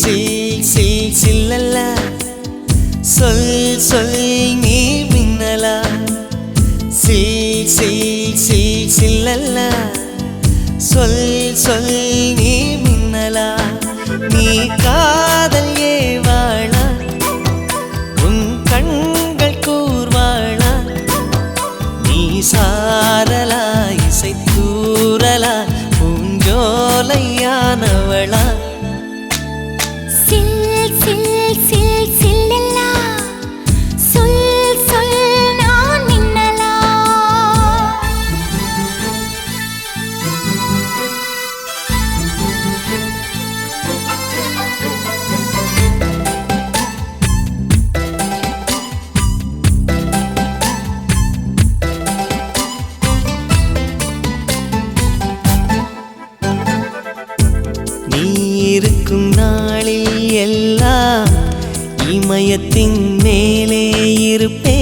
சில் சில் சில்லல்ல சொல் சொல் நீ மின்னலா. சில் சில் சில் சில்லல்ல சொல் சொல் நீ மின்னலா. நீ காதல் ஏ இருக்கும் நாளில் எல்லாம் இமயத்தின் மேலே இருப்பே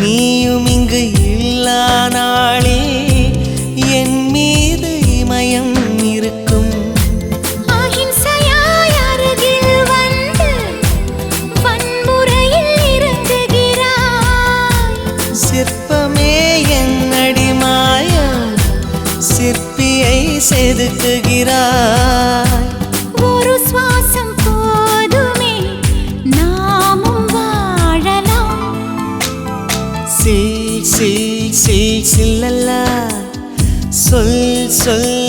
நீயும் இங்கு இல்லா நாளே என் மீது இமயம் இருக்கும். சிற்பமே என் அடிமாயா சிற்பியை செதுக்குகிறாய். சில் சில் சில்லல்லா சொல் சொல்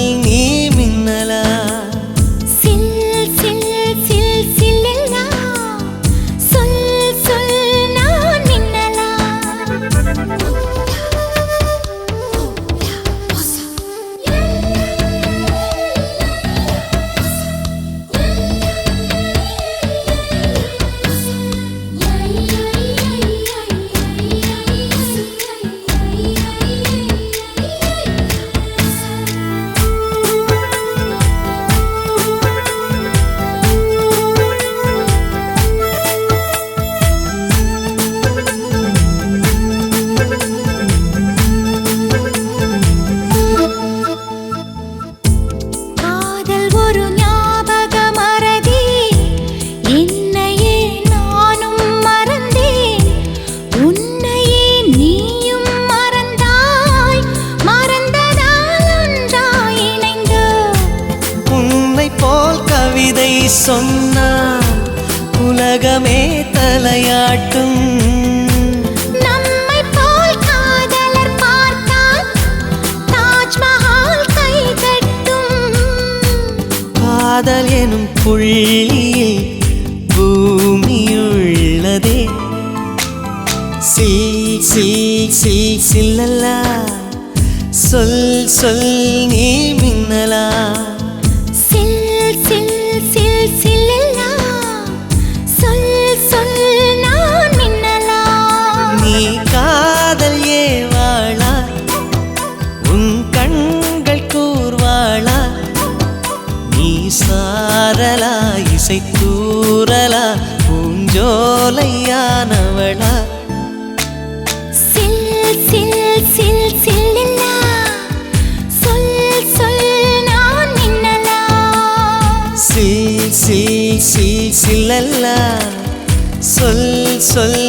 கவிதை சொன்னால் உலகமே தலையாட்டும். காதல் எனும் புள்ளியில் பூமியுள்ளதே. சில் சில் சில் சில்லல்லா. சொல் சொல் நீ மின்னலா. பூஞ்சோலையானவளா சில் சில் சில் சில்லல்லா. சொல் சொல் நான் மின்னலா. சில் சில் சில் சில்லல்லா. சொல் சொல்